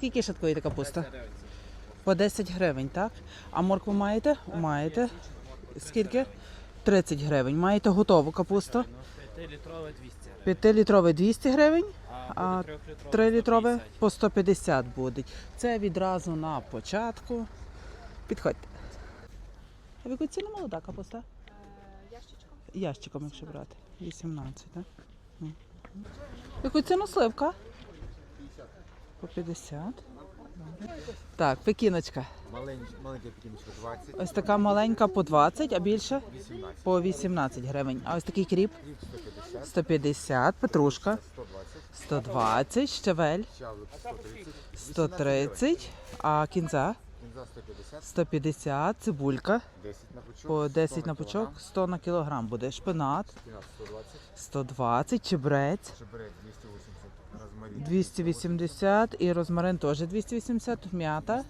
Скільки шаткуєте капуста? По 10 гривень, так? А моркву маєте? Маєте. Скільки? 30 гривень. Маєте готову капусту? 5-літрове 200. гривень, а А 3-літрове по 150 буде. Це відразу на початку. Підходьте. А в яку молода капуста? Ящичком. Ящиком, якщо брати. 18, так? В Яку ціну сливка? По 50. Так, пекіночка. Маленький пекіночка 20, Ось така маленька по 20, а більше 18, по 18 гривень. А ось такий кріп? Хліб 150, 150, петрушка? 120, 120, щавель? Щавлик 130, 130, а кінза? Кінза 150, 150, цибулька? 10 на пучок, по 100 10 на пучок, 100 на кілограм буде. Шпинат. Шпинат 120, 120, чебрець? Чебрець 280, розмарин 280 і розмарин теж 280, м'ята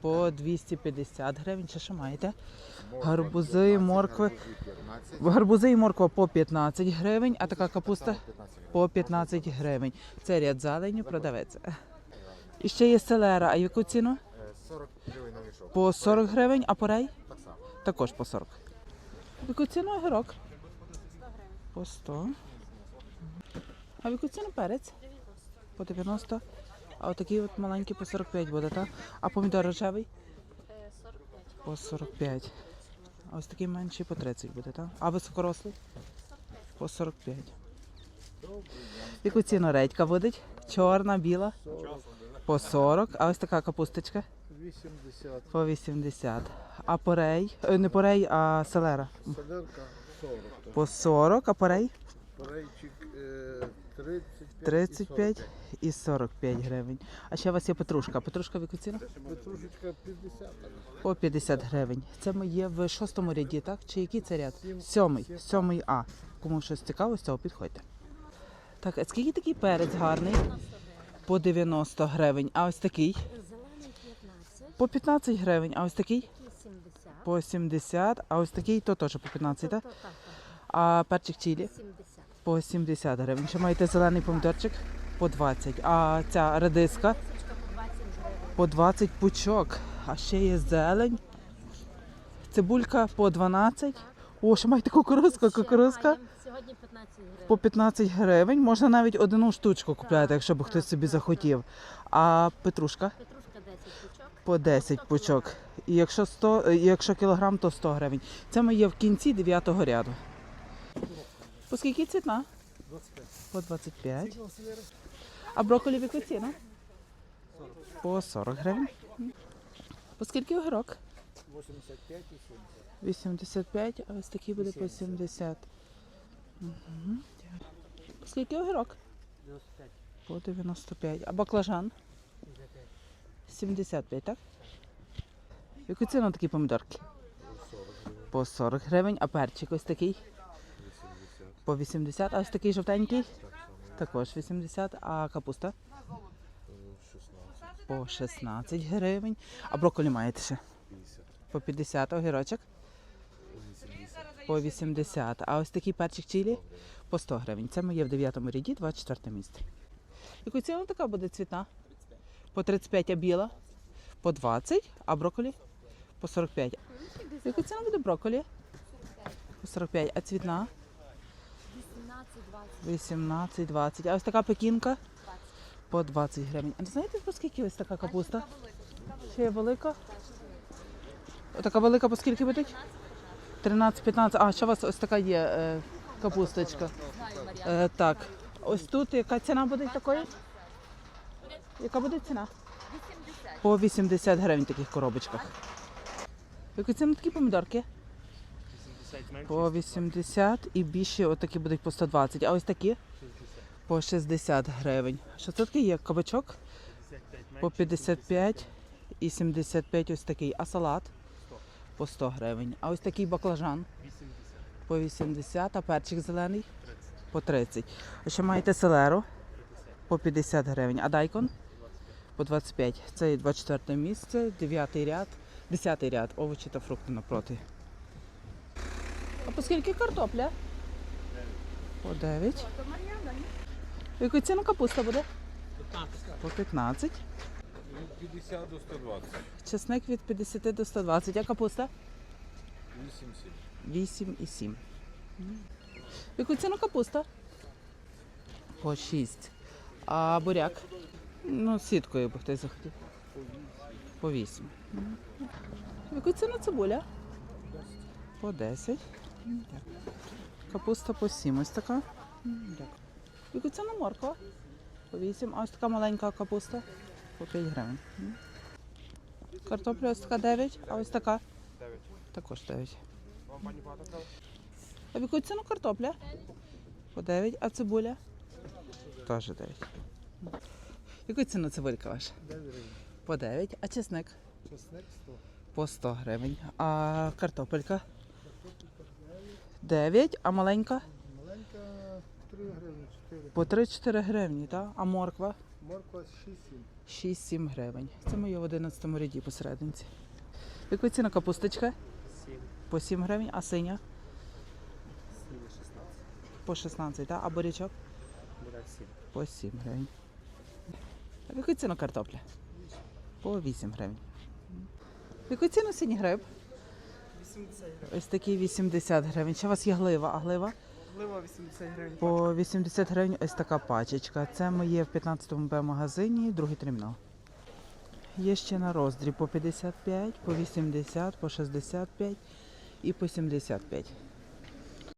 по 250 гривень. Чи що маєте? морква гарбузи, 15, моркви. гарбузи і морква по 15 гривень, а така капуста по 15 гривень. Це ряд зелені, продавець. І ще є селера. А яку ціну? Е, 40 гривень на мішок. По 40 гривень, а порей? Так само. Також по 40. Яку ціну огірок? По 100. А в яку ціну перець? По 90. А отакий от маленький по 45 буде, так? А помідор рожевий? Е, 45. По 45. А ось такий менший по 30 буде, так? А високорослий? По 45. В яку ціну редька буде? Чорна, біла? По 40. А ось така капусточка? 80, По 80. А порей? Е, Не порей, а селера. солярка 40, По 40, а порей? порейчик е, 35, 35 і 45 гривень. А ще у вас є петрушка. Петрушка в яку ціну? Петрушечка 50, По 50 гривень. Це ми є в шостому ряді, так? Чи який це ряд? Сьомий. Сьомий А. Кому щось цікаво, з цього підходьте. Так, а скільки такий перець гарний? По 90 гривень. А ось такий? Зелений 15, По 15 гривень. А ось такий? такий 70. По 70. А ось такий то теж по 15, так? Так, так, А перчик чилі? 70. По 70 гривень. Ще маєте зелений помідорчик? По 20. А ця редиска? По 20 гривень. По 20 пучок. А ще є зелень. Цибулька по 12. О, ще маєте кукурузку, кукурузка Сьогодні 15 гривень. по 15 гривень. Можна навіть одну штучку купляти, якщо б хтось собі захотів. А петрушка Петрушка 10 пучок. по 10 пучок. І якщо 100, і якщо кілограм, то 100 гривень. Це ми є в кінці 9 ряду. По скільки ціна? 25. По 25. А брокколі в яку? По 40 гривень. По скільки огірок? 85 і 70. 85, а ось такий буде по 70. Угу. По скільки огірок? 95. По 95. А баклажан? 75, так? В Яку ціну такі помідорки? По 40 гривень, а перчик ось такий? По 80, а ось такий жовтенький? Також 80, а капуста? По 16 гривень. А брокколі маєте ще? По 50, огірочок? По 80. А ось такий перчик чилі? По 100 гривень. Це ми є в 9 ряді, 24 місце. Яку ціну така буде цвітна? По 35, а біла? По 20, а брокколі? По 45. Яку ціну буде брокколі? По 45, а цвітна? 18, 20, А ось така пекінка? По 20 гривень. А не знаєте, по скільки ось така капуста? Ще є велика? Така велика по скільки буде? 13-15. А, ще у вас ось така є е, капусточка. Е, так. Ось тут яка ціна буде такої? Яка буде ціна? 80. По 80 гривень в таких коробочках. Яку ціну такі помідорки? 80 менше. По 80 і більші отакі будуть по 120. А ось такі? По 60 гривень. Що це таке є? Кабачок? 55 менше. По 55 і 75 ось такий. А салат? По 100 гривень. А ось такий баклажан по 80, а перчик зелений по 30. А ще маєте селеру по 50 гривень. А дайкон по 25. Це є 24 місце, 9 ряд, 10 ряд, овочі та фрукти напроти. По скільки картопля? По 9. В Яку ціну капуста буде? 15. По 15. Від 50 до 120. Чесник від 50 до 120. А капуста? 8-7. 8,7. Яку ціну капуста? По 6. А буряк? Ну, сіткою би хтось захотів. По 8. Яку ціну цибуля? По 10. Капуста по 7. Ось така. Яку ціну морква? По 8. А ось така маленька капуста? По 5 гривень. Картопля ось така 9, а ось така? 9. Також 9. А в яку ціну картопля? По 9, а цибуля? Теж 9. Яку ціну цибулька ваша? 9 гривень. По 9, а чесник? Чесник 100. По 100 гривень. А картопелька? 9, а маленька? Маленька 3 гривні, 4. По 3-4 гривні, так? А морква? Морква 6-7. 6-7 гривень. Це моє в 11 ряді посерединці. Яку ціну капусточка? 7, По 7 гривень, а синя? 7, 16. По 16, так? А бурячок? Буде 7. По 7 гривень. А яку ціну картопля? По 8 гривень. Яку ціну синій гриб? 80 гривень. Ось такий 80 гривень. Ще у вас є глива? А глива? Глива 80 гривень. По 80 гривень ось така пачечка. Це моє в 15-му Б-магазині, другий термінал. Є ще на роздріб по 55, по 80, по 65 і по 75.